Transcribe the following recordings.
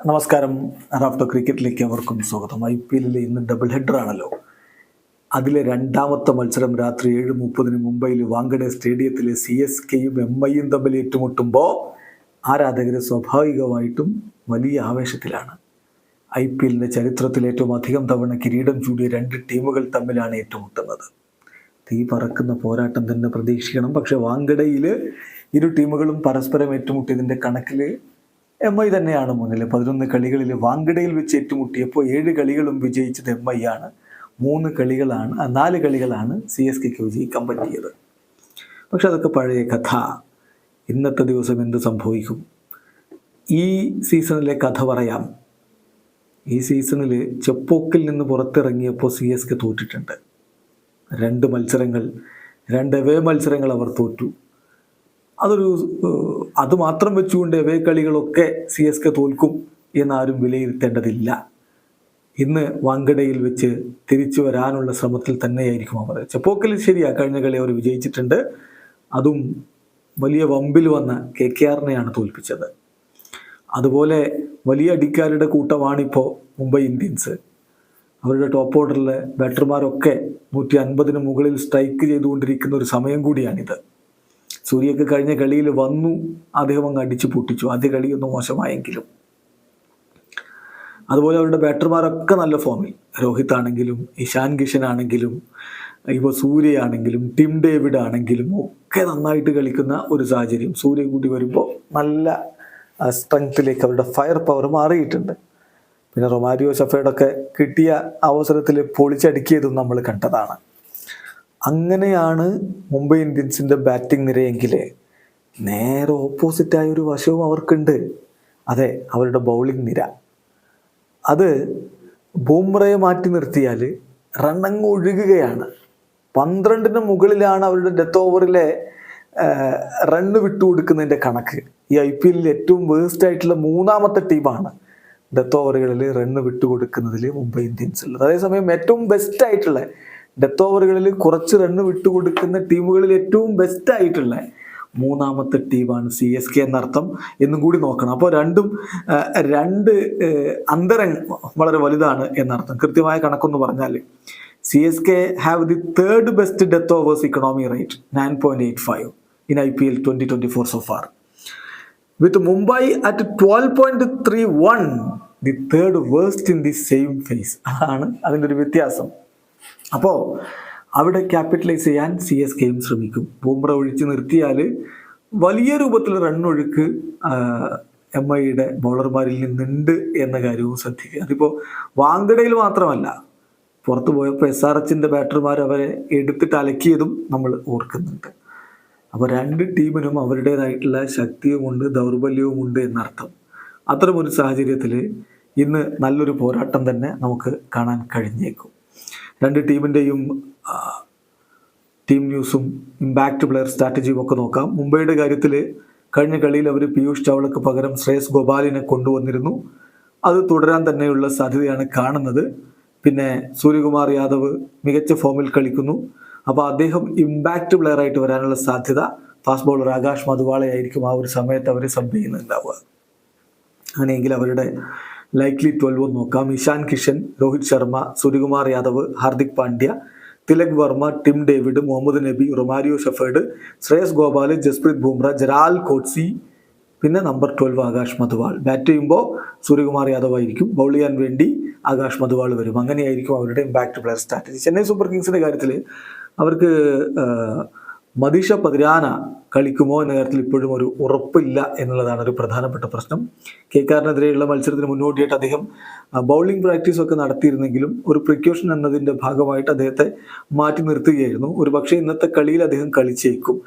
നമസ്കാരം. റാഫ്റ്റോ ക്രിക്കറ്റിലേക്ക് അവർക്കും സ്വാഗതം. ഐ പി എല്ലിൽ ഇന്ന് ഡബിൾ ഹെഡർ ആണല്ലോ. അതിലെ രണ്ടാമത്തെ മത്സരം രാത്രി ഏഴ് മുപ്പതിന് മുംബൈയിൽ വാങ്കഡെ സ്റ്റേഡിയത്തിലെ സി എസ് കെയും എം ഐയും തമ്മിൽ ഏറ്റുമുട്ടുമ്പോൾ ആരാധകർ സ്വാഭാവികമായിട്ടും വലിയ ആവേശത്തിലാണ്. ഐ പി എല്ലിന്റെ ചരിത്രത്തിൽ ഏറ്റവും അധികം തവണ കിരീടം ചൂടിയ രണ്ട് ടീമുകൾ തമ്മിലാണ് ഏറ്റുമുട്ടുന്നത്. തീ പറക്കുന്ന പോരാട്ടം തന്നെ പ്രതീക്ഷിക്കണം. പക്ഷേ വാങ്കഡയിൽ ഇരു ടീമുകളും പരസ്പരം ഏറ്റുമുട്ടിയതിന്റെ കണക്കിൽ എം ഐ തന്നെയാണ് മുന്നിൽ. പതിനൊന്ന് കളികളിൽ വാങ്കിടയിൽ വെച്ച് ഏറ്റുമുട്ടിയപ്പോൾ ഏഴ് കളികളും വിജയിച്ചത് എം ഐ ആണ്. മൂന്ന് കളികളാണ് നാല് കളികളാണ് സി എസ് കെക്ക് വിജയിക്കാൻ പറ്റിയത് പക്ഷെ അതൊക്കെ പഴയ കഥ. ഇന്നത്തെ ദിവസം എന്ത് സംഭവിക്കും? ഈ സീസണിലെ കഥ പറയാം. ഈ സീസണിൽ ചെപ്പോക്കിൽ നിന്ന് പുറത്തിറങ്ങിയപ്പോൾ സി എസ് കെ തോറ്റിട്ടുണ്ട്. രണ്ട് മത്സരങ്ങൾ രണ്ട് വേ മത്സരങ്ങൾ അവർ തോറ്റു. അതൊരു അത് മാത്രം വെച്ചുകൊണ്ട് എവേ കളികളൊക്കെ സി എസ് കെ തോൽക്കും എന്നാരും വിലയിരുത്തേണ്ടതില്ല. ഇന്ന് വങ്കടയിൽ വെച്ച് തിരിച്ചു വരാനുള്ള ശ്രമത്തിൽ തന്നെയായിരിക്കും അവർ. ചെപ്പോക്കൽ ശരിയാ കഴിഞ്ഞ കളി അവർ വിജയിച്ചിട്ടുണ്ട്. അതും വലിയ വമ്പിൽ വന്ന കെ കെ ആറിനെയാണ് തോൽപ്പിച്ചത്. അതുപോലെ വലിയ അടിക്കാരുടെ കൂട്ടമാണിപ്പോൾ മുംബൈ ഇന്ത്യൻസ്. അവരുടെ ടോപ്പ് ഓർഡറിലെ ബാറ്റർമാരൊക്കെ നൂറ്റി അൻപതിന് മുകളിൽ സ്ട്രൈക്ക് ചെയ്തുകൊണ്ടിരിക്കുന്ന ഒരു സമയം കൂടിയാണിത്. സൂര്യക്ക് കഴിഞ്ഞ കളിയിൽ വന്നു. അദ്ദേഹം അങ്ങ് അടിച്ചു പൊട്ടിച്ചു. ആദ്യ കളിയൊന്നും മോശമായെങ്കിലും. അതുപോലെ അവരുടെ ബാറ്റർമാരൊക്കെ നല്ല ഫോമിൽ രോഹിത് ആണെങ്കിലും ഇഷാൻ കിഷൻ ആണെങ്കിലും ഇപ്പോൾ സൂര്യ ആണെങ്കിലും ടിം ഡേവിഡ് ആണെങ്കിലും ഒക്കെ നന്നായിട്ട് കളിക്കുന്ന ഒരു സാഹചര്യം. സൂര്യ കൂടി വരുമ്പോൾ നല്ല സ്ട്രെങ്ത്തിലേക്ക് അവരുടെ ഫയർ പവർ മാറിയിട്ടുണ്ട്. പിന്നെ റൊമാരിയോ ഷഫേഡൊക്കെ കിട്ടിയ അവസരത്തിൽ പൊളിച്ചടുക്കിയതും നമ്മൾ കണ്ടതാണ്. അങ്ങനെയാണ് മുംബൈ ഇന്ത്യൻസിന്റെ ബാറ്റിംഗ് നിരയെങ്കിൽ നേരെ ഓപ്പോസിറ്റായ ഒരു വശവും അവർക്കുണ്ട്. അതെ അവരുടെ ബൗളിംഗ് നിര. അത് ബൂംറയെ മാറ്റി നിർത്തിയാൽ റണ്ണങ്ങ് ഒഴുകുകയാണ്. പന്ത്രണ്ടിന് മുകളിലാണ് അവരുടെ ഡെത്ത് ഓവറിലെ റണ്ണ് വിട്ടുകൊടുക്കുന്നതിന്റെ കണക്ക്. ഈ ഐ പി എല്ലിൽ ഏറ്റവും വേസ്റ്റ് ആയിട്ടുള്ള മൂന്നാമത്തെ ടീമാണ് ഡെത്ത് ഓവറുകളിൽ റണ്ണ് വിട്ടുകൊടുക്കുന്നതിൽ മുംബൈ ഇന്ത്യൻസ് ഉള്ളത്. അതേസമയം ഏറ്റവും ബെസ്റ്റ് ആയിട്ടുള്ള ഡെത്ത് ഓവറുകളിൽ കുറച്ച് റണ്ണ് വിട്ടുകൊടുക്കുന്ന ടീമുകളിൽ ഏറ്റവും ബെസ്റ്റ് ആയിട്ടുള്ള മൂന്നാമത്തെ ടീമാണ് സി എസ് കെ എന്നർത്ഥം എന്നും കൂടി നോക്കണം. അപ്പോൾ രണ്ടും രണ്ട് അന്തരം വളരെ വലുതാണ് എന്നർത്ഥം. കൃത്യമായ കണക്കൊന്ന് പറഞ്ഞാൽ C S K have the third best death overs economy rate nine point eight five in I P L twenty twenty four so far with Mumbai at twelve point three one the third worst in the same phase അതാണ് അതിന്റെ ഒരു വ്യത്യാസം. അപ്പോൾ അവിടെ capitalise ചെയ്യാൻ C S കെയും ശ്രമിക്കും. ബൂംറ ഒഴിച്ച് നിർത്തിയാൽ വലിയ രൂപത്തിൽ റണ്ണൊഴുക്ക് എം ഐയുടെ ബൗളർമാരിൽ നിന്നുണ്ട് എന്ന കാര്യവും ശ്രദ്ധിക്കുക. അതിപ്പോൾ വാങ്കടയിൽ മാത്രമല്ല പുറത്തു പോയപ്പോൾ എസ് ആർ എച്ചിന്റെ ബാറ്റർമാർ അവരെ എടുത്തിട്ട് അലക്കിയതും നമ്മൾ ഓർക്കുന്നുണ്ട്. അപ്പോൾ രണ്ട് ടീമിനും അവരുടേതായിട്ടുള്ള ശക്തിയുമുണ്ട് ദൗർബല്യവുമുണ്ട് എന്നർത്ഥം. അത്തരമൊരു സാഹചര്യത്തിൽ ഇന്ന് നല്ലൊരു പോരാട്ടം തന്നെ നമുക്ക് കാണാൻ കഴിഞ്ഞേക്കും. രണ്ട് ടീമിന്റെയും ടീം ന്യൂസും ഇമ്പാക്റ്റ് പ്ലെയർ സ്ട്രാറ്റജിയും ഒക്കെ നോക്കാം. മുംബൈയുടെ കാര്യത്തിൽ കഴിഞ്ഞ കളിയിൽ അവർ പീയൂഷ് ചാവളക്ക് പകരം ശ്രേയസ് ഗോപാലിനെ കൊണ്ടുവന്നിരുന്നു. അത് തുടരാൻ തന്നെയുള്ള സാധ്യതയാണ് കാണുന്നത്. പിന്നെ സൂര്യകുമാർ യാദവ് മികച്ച ഫോമിൽ കളിക്കുന്നു. അപ്പോൾ അദ്ദേഹം ഇമ്പാക്റ്റ് പ്ലെയർ ആയിട്ട് വരാനുള്ള സാധ്യത ഫാസ്റ്റ് ബോളർ ആകാശ് മധുവാളയായിരിക്കും ആ ഒരു സമയത്ത് അവർ സബ് ചെയ്യുന്നുണ്ടാവുക. അങ്ങനെയെങ്കിൽ അവരുടെ ലൈക്ലി ട്വൽവ് നോക്കാം Ishan Kishan Rohit Sharma Suryakumar Yadav Hardik Pandya Tilak Varma Tim David Mohammad Nabi Romario Shepherd Shreyas Gopal Jasprit Bumrah Gerald Coetzee പിന്നെ number twelve Akash Madhwal. Bat ചെയ്യുമ്പോൾ സൂര്യകുമാർ യാദവ് ആയിരിക്കും bowl ചെയ്യാൻ വേണ്ടി ആകാശ് മധുവാൾ വരും. അങ്ങനെയായിരിക്കും അവരുടെ impact player strategy Chennai super കിങ്സിന്റെ കാര്യത്തിൽ അവർക്ക് മദീഷ പതിരാന കളിക്കുമോ എന്ന കാര്യത്തിൽ ഇപ്പോഴും ഒരു ഉറപ്പില്ല എന്നുള്ളതാണ് ഒരു പ്രധാനപ്പെട്ട പ്രശ്നം. കെ കാറിനെതിരെയുള്ള മത്സരത്തിന് മുന്നോടിയായിട്ട് അദ്ദേഹം ബൗളിംഗ് പ്രാക്ടീസ് ഒക്കെ നടത്തിയിരുന്നെങ്കിലും ഒരു പ്രിക്കോഷൻ എന്നതിന്റെ ഭാഗമായിട്ട് അദ്ദേഹത്തെ മാറ്റി നിർത്തുകയായിരുന്നു. ഒരു പക്ഷേ ഇന്നത്തെ കളിയിൽ അദ്ദേഹം കളിച്ചേക്കും.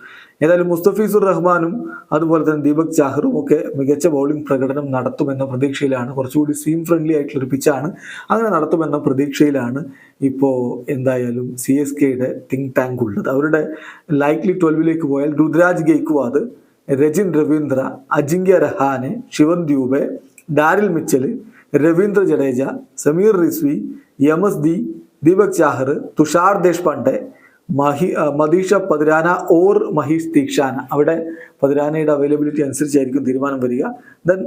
ഏതായാലും മുസ്തഫീസുർ റഹ്മാനും അതുപോലെ തന്നെ ദീപക് ചാഹറും ഒക്കെ മികച്ച ബൗളിംഗ് പ്രകടനം നടത്തുമെന്ന പ്രതീക്ഷയിലാണ്. കുറച്ചുകൂടി സീം ഫ്രണ്ട്ലി ആയിട്ടുള്ള ഒരു പിച്ചാണ് അങ്ങനെ നടത്തുമെന്ന പ്രതീക്ഷയിലാണ് ഇപ്പോൾ എന്തായാലും സി എസ് കെയുടെ തിങ്ക് ടാങ്ക് ഉള്ളത്. അവരുടെ ലൈക്ലി ട്വൽവിലേക്ക് പോയാൽ രുദ്രാജ് ഗെയ്ക്വാദ് രജിൻ രവീന്ദ്ര അജിങ്ക്യ രഹാനെ ശിവൻ ദ്യൂബെ ഡാരിൽ മിച്ചൽ രവീന്ദ്ര ജഡേജ സമീർ റിസ്വി യമസ് ദി ദീപക് ചാഹർ തുഷാർ ദേശ്പാണ്ഡെ മഹി മദീഷ പതിരാന ഓർ മഹീഷ് ദീക്ഷാന. അവിടെ പതിരാനയുടെ അവൈലബിലിറ്റി അനുസരിച്ചായിരിക്കും തീരുമാനം വരിക. ദെൻ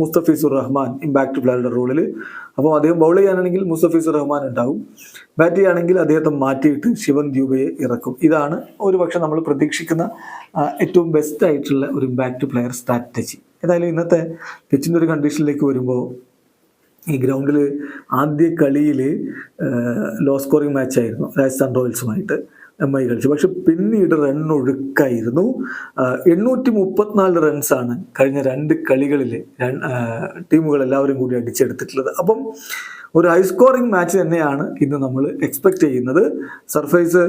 മുസ്തഫീസുർ റഹ്മാൻ ഇമ്പാക്ട് പ്ലെയറുടെ റോളിൽ അപ്പോൾ അദ്ദേഹം ബൗൾ ചെയ്യാനാണെങ്കിൽ മുസ്തഫീസുർ റഹ്മാൻ ഉണ്ടാവും. ബാറ്റ് ചെയ്യുകയാണെങ്കിൽ അദ്ദേഹത്തെ മാറ്റിയിട്ട് ശിവൻ ദ്യൂബയെ ഇറക്കും. ഇതാണ് ഒരുപക്ഷെ നമ്മൾ പ്രതീക്ഷിക്കുന്ന ഏറ്റവും ബെസ്റ്റ് ആയിട്ടുള്ള ഒരു ഇമ്പാക്ട് പ്ലെയർ സ്ട്രാറ്റജി ഏതായാലും ഇന്നത്തെ പിച്ചിന്റെ ഒരു കണ്ടീഷനിലേക്ക് വരുമ്പോൾ ഈ ഗ്രൗണ്ടിൽ ആദ്യ കളിയിൽ ലോ സ്കോറിംഗ് മാച്ചായിരുന്നു. രാജസ്ഥാൻ റോയൽസുമായിട്ട്. എം ഐ കളിച്ചു. പക്ഷെ പിന്നീട് റൺ ഒഴുക്കായിരുന്നു. എണ്ണൂറ്റി മുപ്പത്തിനാല് റൺസാണ് കഴിഞ്ഞ രണ്ട് കളികളിൽ ടീമുകൾ എല്ലാവരും കൂടി അടിച്ചെടുത്തിട്ടുള്ളത്. അപ്പം ഒരു ഹൈ സ്കോറിംഗ് മാച്ച് തന്നെയാണ് ഇന്ന് നമ്മൾ എക്സ്പെക്ട് ചെയ്യുന്നത്. സർഫേസ്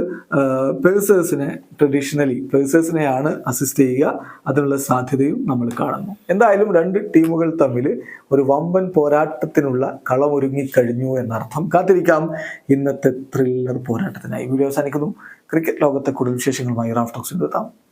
പേഴ്സേഴ്സിനെ ട്രഡീഷണലി പേഴ്സേഴ്സിനെയാണ് അസിസ്റ്റ് ചെയ്യുക. അതിനുള്ള സാധ്യതയും നമ്മൾ കാണുന്നു. എന്തായാലും രണ്ട് ടീമുകൾ തമ്മിൽ ഒരു വമ്പൻ പോരാട്ടത്തിനുള്ള കളമൊരുങ്ങിക്കഴിഞ്ഞു എന്നർത്ഥം. കാത്തിരിക്കാം. ഇന്നത്തെ ത്രില്ലർ പോരാട്ടത്തിനായി. വീഡിയോ അവസാനിക്കുന്നു. ക്രിക്കറ്റ് ലോകത്തെ കൂടുതൽ വിശേഷങ്ങളുമായി റാഫ്റ്റോക്സിൽ എത്താം.